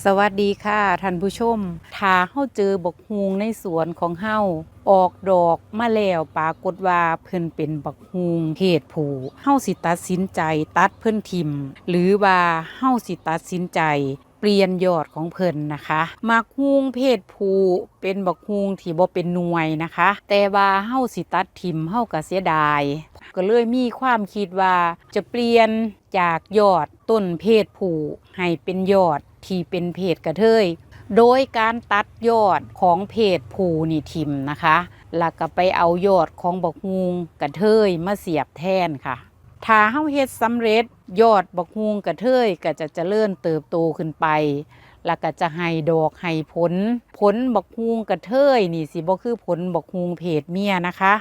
สวัสดีค่ะท่านผู้ชมถ้าเฮาเจอบกฮูงในสวนของเฮาออกดอกมาแล้วปรากฏว่าเพิ่นเป็นบักฮวงเพศผู้เฮาสิตัดสินใจตัดเพิ่นทิม หรือว่าเฮาสิตัดสินใจ เปลี่ยนยอดของเพิ่นนะคะมักฮูงเพศผู้เป็นบักฮูงที่บ่เป็นหน่วยนะคะ แต่ว่าเฮาสิตัดทิมเฮาก็เสียดาย ก็เลยมีความคิดว่าจะเปลี่ยนจากยอดต้นเพศผู้ให้เป็นยอดที่เป็นเพศกระเทยโดยการตัดยอดของเพศผู้นี่ทิมนะคะ แล้วก็ไปเอายอดของบกฮวงกระเทยมาเสียบแทนค่ะ ถ้าเฮาเฮ็ดสำเร็จ ยอดบักฮวงกระเทยก็จะเจริญเติบโตขึ้นไป แล้วก็จะให้ดอกให้ผล ผลบักฮวงกระเทยนี่สิบ่คือผลบักฮวงเพศเมียนะคะ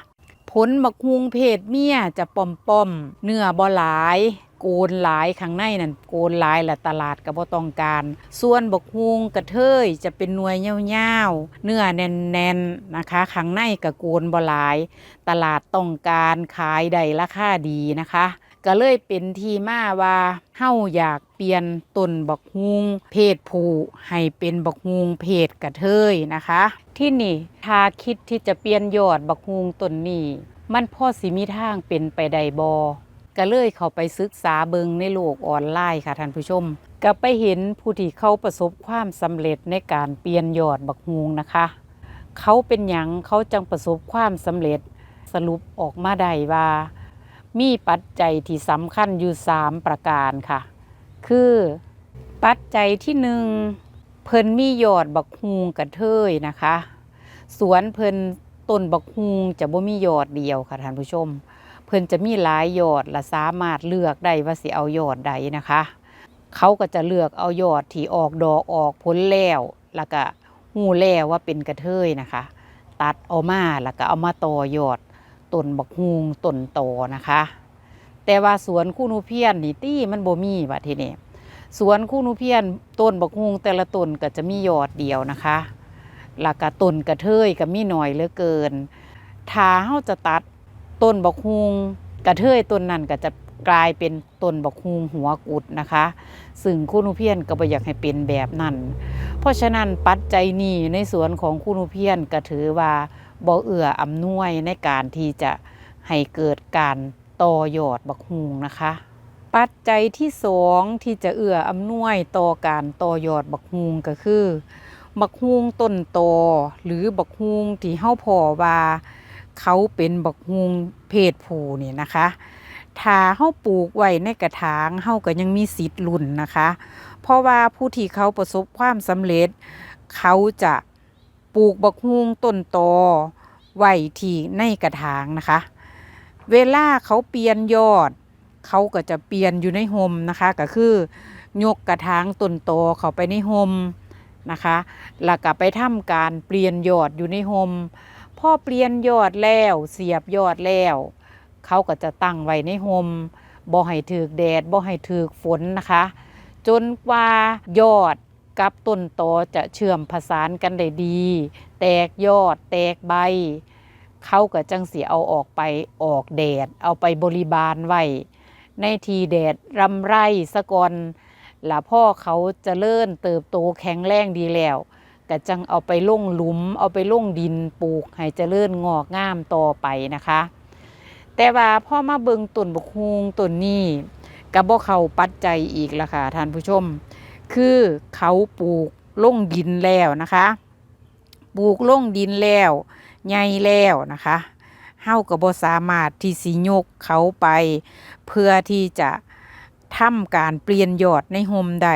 ผลบักฮุงเพศเมียจะป้อมป้อมเนื้อบ่หลายโกนหลายข้างในนั่นโกนหลายและตลาดก็บ่ต้องการ ส่วนบักฮุงกระเทยจะเป็นหน่วยเยาวๆเนื้อแน่นๆนะคะข้างในก็โกนบ่หลาย ตลาดต้องการขายได้ราคาดีนะคะ ก็เลยเป็นที่มาว่าเฮาอยากเปลี่ยนต้นบักฮุงเพศผู้ให้เป็นบักฮุงเพศกระเทยนะคะ ที่นี่ถ้าคิดที่จะเปลี่ยนยอดบักฮุงต้นนี้ มันพ่อสิมีทางเป็นไปได้บ่ก็เลยเข้าไปศึกษาเบิงในโลกออนไลน์ค่ะท่านผู้ชมก็ไปเห็นผู้ที่เขาประสบความสำเร็จในการเปลี่ยนยอดบักฮุงนะคะ เขาเป็นหยังเขาจังประสบความสำเร็จสรุปออกมาได้ว่า มีปัจจัยที่สำคัญอยู่ 3 ประการค่ะ คือปัจจัยที่หนึ่งเพิ่นมียอดบักฮุงกระเทยนะคะ สวนเพิ่นต้นบักฮุงจะบ่มียอดเดียวค่ะท่านผู้ชม เพิ่นจะมีหลายยอดและสามารถเลือกได้ว่าสิเอายอดใดนะคะ เขาก็จะเลือกเอายอดที่ออกดอกออกผลแล้วแล้วก็หูแล้วว่าเป็นกระเทยนะคะ ตัดเอามาแล้วก็เอามาต่อยอด ต้นบักฮุงต้นโตนะคะ แต่ว่าสวนคู่นูเพียนนี่ตี้มันบ่มีว่าทีนี้สวนคู่นูเพียนต้นบักฮุงแต่ละต้นก็จะมียอดเดียวนะคะแล้วก็ต้นกระเทยก็มีหน่อยเหลือเกินถ้าเฮาจะตัดต้นบักฮุงกระเทยต้นนั้นก็จะกลายเป็นต้นบักฮุงหัวกุดนะคะ ซึ่งคู่นูเพียนก็บ่อยากให้เป็นแบบนั้น เพราะฉะนั้นปัจจัยนี้ในสวนของคู่นูเพียนก็ถือว่าบ่เอื้ออำนวยในการที่จะให้เกิดการต่อยอดบักฮุงนะคะ ปัจจัยที่สองที่จะเอื้ออำนวยต่อการต่อยอดบักฮุงก็คือ บักฮุงต้นโตหรือบักฮุงที่เฮาพอว่าเขาเป็นบักฮุงเพศผู้นี่นะคะถ้าเฮาปลูกไว้ในกระถางเฮาก็ยังมีสิทธิ์ลุ้นนะคะ เพราะว่าผู้ที่เขาประสบความสำเร็จ เขาจะปลูกบักฮุงต้นโตไว้ที่ในกระถางนะคะ เวลาเขาเปลี่ยนยอด เขาก็จะเปลี่ยนอยู่ในโฮมนะคะ ก็คือยกกระถางต้นโตเข้าไปในโฮมนะคะแล้วก็ไปทำการเปลี่ยนยอดอยู่ในโฮมพอเปลี่ยนยอดแล้วเสียบยอดแล้ว เขาก็จะตั้งไว้ในโฮมบ่ให้ถือแดดบ่ให้ถือฝนนะคะ จนกว่ายอดกับต้นตอจะเชื่อมผสานกันได้ดี แตกยอดแตกใบ เขาก็จังสีเอาออกไปออกแดด เอาไปบริบาลไว้ในทีแดดรำไรสะกอนละพ่อเขาจะเจริญเติบโตแข็งแรงดีแล้วก็จังเอาไปล่งหลุม เอาไปล่งดินปลูกให้เจริญงอกงามต่อไปนะคะ แต่ว่าพ่อมาเบิงต้นบกฮุงต้นนี้ กับบ่เขาปัจจัยอีกละค่ะท่านผู้ชม คือเขาปลูกลงดินแล้วนะคะ ปลูกลงดินแล้วใหญ่แล้วนะคะเฮาก็บ่สามารถที่สิยกเขาไป เพื่อที่จะทำการเปลี่ยนยอดในโฮมได้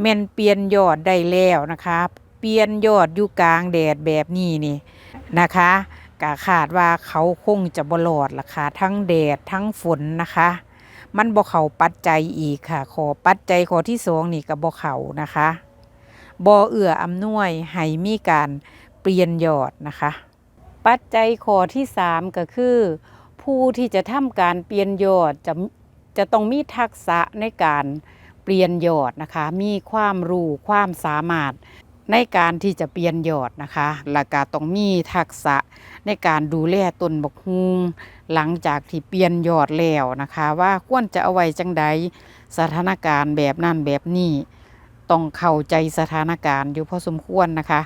แม่นเปลี่ยนยอดได้แล้วนะคะ เปลี่ยนยอดอยู่กลางแดดแบบนี้นี่นะคะกะขาดว่าเขาคงจะบ่รอดล่ะค่ะทั้งแดดทั้งฝนนะคะ มันบ่เข้าปัจจัยอีกค่ะ ขอปัจจัยข้อที่สองนี่ก็บ่เข้านะคะบ่เอื้ออำนวยให้มีการเปลี่ยนยอดนะคะ ปัจจัยข้อที่สามก็คือ ผู้ที่จะทำการเปลี่ยนยอดจะจะต้องมีทักษะในการเปลี่ยนยอดนะคะ มีความรู้ความสามารถ ในการที่จะเปลี่ยนยอดนะคะและก็ต้องมีทักษะในการดูแลต้นบกฮุงหลังจากที่เปลี่ยนยอดแล้วนะคะ ว่าควรจะเอาไว้จังใดสถานการณ์แบบนั้นแบบนี้ต้องเข้าใจสถานการณ์อยู่พอสมควรนะคะ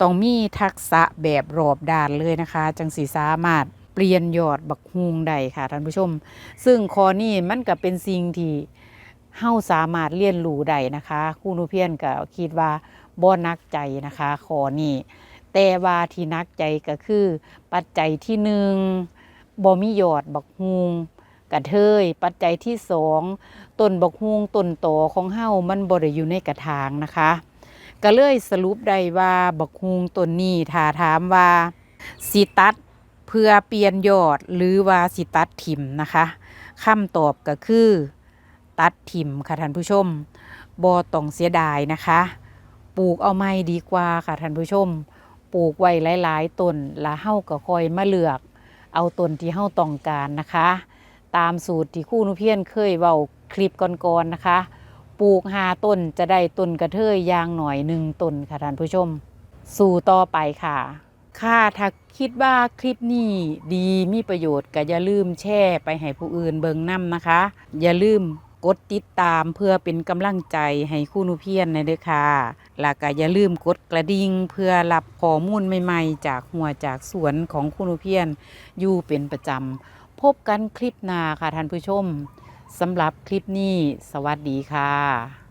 ต้องมีทักษะแบบรอบด้านเลยนะคะ จังสีสามารถเปลี่ยนยอดบักฮุงได้ค่ะท่านผู้ชม ซึ่งข้อนี้มันก็เป็นสิ่งที่เฮาสามารถเรียนรู้ได้นะคะครูหนูเพียนก็คิดว่า บ่นักใจนะคะขอนี้แต่ว่าที่นักใจก็คือ ปัจจัยที่หนึ่งบ่มียอดบักฮุงกระเทย ปัจจัยที่สองต้นบักฮุงต้นโตของเฮามันบ่ได้อยู่ในกระถางนะคะ ก็เลยสรุปได้ว่าบักฮุงต้นนี้ถ้าถามว่าสิตัดเพื่อเปลี่ยนยอดหรือว่าสิตัดถิ่มนะคะคำตอบก็คือ ตัดถิ่มค่ะท่านผู้ชมบ่ต้องเสียดายนะคะ ปลูกเอาไม่ดีกว่าค่ะท่านผู้ชม ปลูกไว้หลายๆต้นล้วเฮาก็คอยมาเลือก เอาต้นที่เฮาต้องการนะคะ ตามสูตรที่คู่นุเพียนเคยเว้าคลิปก่อนๆนะคะ ปลูกหาต้นจะได้ต้นกระเทยยางหน่อยหนึ่งต้นค่ะท่านผู้ชม สู่ต่อไปค่ะ ค่ะถ้าคิดว่าคลิปนี้ดีมีประโยชน์ก็อย่าลืมแชร์ไปให้ผู้อื่นเบิ่งนํนะคะ อย่าลืมกดติดตามเพื่อเป็นกำลังใจให้คู่นุเพียนในเด้อค่ะ แล้วก็อย่าลืมกดกระดิ่งเพื่อรับข้อมูลใหม่ๆ จากหัวจากสวนของคู่นุเพียนอยู่เป็นประจำพบกันคลิปหน้าค่ะท่านผู้ชมสำหรับคลิปนี้ สวัสดีค่ะ